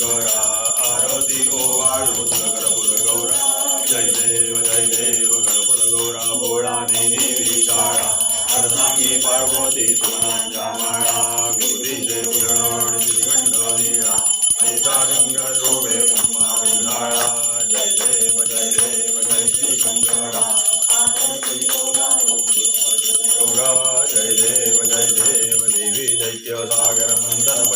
श्री आरती गोवाळू गणपुर गौरा. जय देव जय देव गणपुर गौरा भोळाने देवी शाळा अर्धांगी पार्वती सुमनांच्या माळा. विभूती जय पुरण श्रीखंड लीळा. ऐसा गंग शोभे उमा विंधाळा. जय देव जय देव जय श्री शंकरा गौरा जय देव जय देव देवी दैत्य सागर मंदन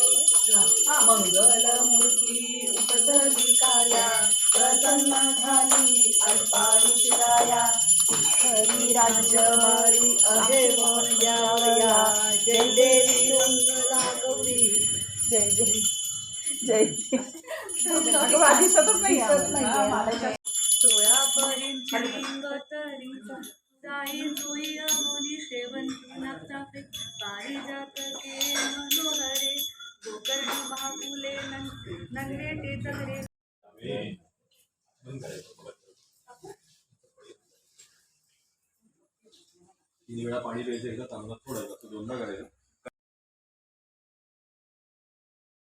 मंगलमूर्ती उपदली काया प्रसन्न झाली शिराया हरी राज्यवारी अहे मोर द्यावया जय देवी। मंगला गौरी जय जय जय दिसतच नाही सोळा जुई तीन वेळा पाणी प्यायचं एकदा चांगलं थोडं दोनदा करायचं.